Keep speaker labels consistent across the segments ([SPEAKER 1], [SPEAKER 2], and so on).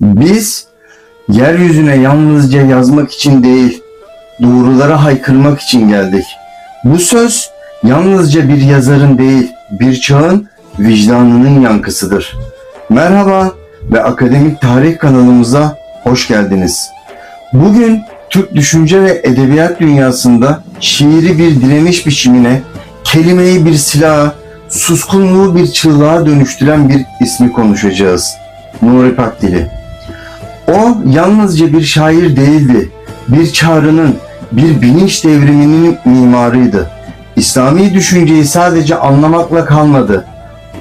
[SPEAKER 1] Biz yeryüzüne yalnızca yazmak için değil, doğrulara haykırmak için geldik. Bu söz yalnızca bir yazarın değil, bir çağın vicdanının yankısıdır. Merhaba ve Akademik Tarih kanalımıza hoş geldiniz. Bugün Türk düşünce ve edebiyat dünyasında şiiri bir direniş biçimine, kelimeyi bir silaha, suskunluğu bir çığlığa dönüştüren bir ismi konuşacağız. Nuri Pakdili. O yalnızca bir şair değildi. Bir çağrının, bir bilinç devriminin mimarıydı. İslami düşünceyi sadece anlamakla kalmadı.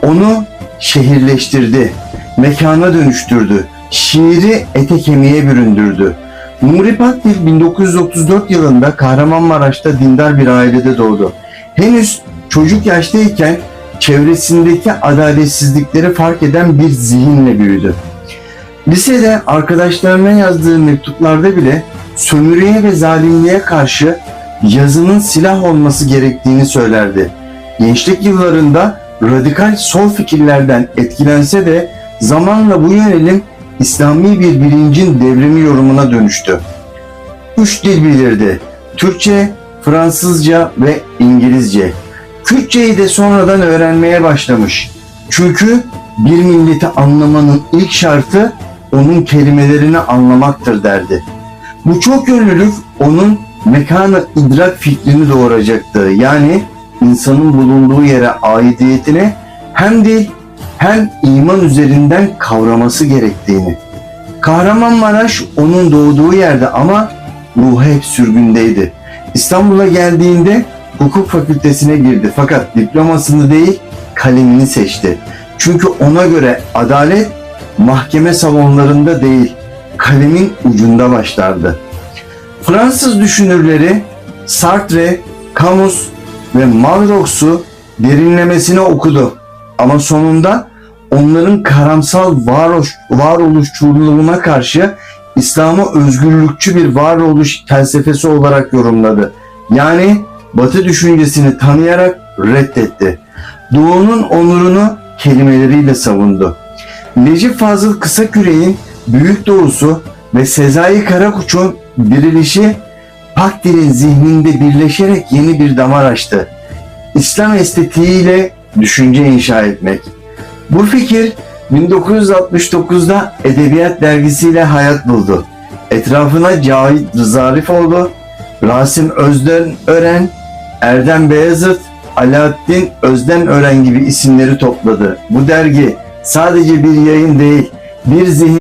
[SPEAKER 1] Onu şehirleştirdi, mekana dönüştürdü, şiiri ete kemiğe büründürdü. Nuri Pakdil 1934 yılında Kahramanmaraş'ta dindar bir ailede doğdu. Henüz çocuk yaştayken çevresindeki adaletsizlikleri fark eden bir zihinle büyüdü. Lisede arkadaşlarına yazdığı mektuplarda bile sömürüye ve zalimliğe karşı yazının silah olması gerektiğini söylerdi. Gençlik yıllarında radikal sol fikirlerden etkilense de zamanla bu yönelim İslami bir bilincin devrimi yorumuna dönüştü. Üç dil bilirdi. Türkçe, Fransızca ve İngilizce. Kürtçeyi de sonradan öğrenmeye başlamış. Çünkü bir milleti anlamanın ilk şartı onun kelimelerini anlamaktır derdi. Bu çok yönlülük onun mekanı idrak fikrini doğuracaktı. Yani insanın bulunduğu yere aidiyetini hem dil hem iman üzerinden kavraması gerektiğini. Kahramanmaraş onun doğduğu yerde ama ruhu hep sürgündeydi. İstanbul'a geldiğinde hukuk fakültesine girdi fakat diplomasını değil kalemini seçti. Çünkü ona göre adalet mahkeme salonlarında değil kalemin ucunda başlardı. Fransız düşünürleri Sartre, Camus ve Malrox'u derinlemesine okudu. Ama sonunda onların karamsal varoluş, varoluşçuluğuna karşı İslam'ı özgürlükçü bir varoluş felsefesi olarak yorumladı. Yani Batı düşüncesini tanıyarak reddetti. Doğunun onurunu kelimeleriyle savundu. Necip Fazıl Kısaküre'nin Büyük Doğusu ve Sezai Karakoç'un dirilişi Pakdil'in zihninde birleşerek yeni bir damar açtı. İslam estetiğiyle düşünce inşa etmek. Bu fikir 1969'da Edebiyat Dergisi'yle hayat buldu. Etrafına Cahit Rızarifoğlu, Rasim Özden Ören, Erdem Beyazıt, Alaaddin Özden Ören gibi isimleri topladı. Bu dergi sadece bir yayın değil, bir zihin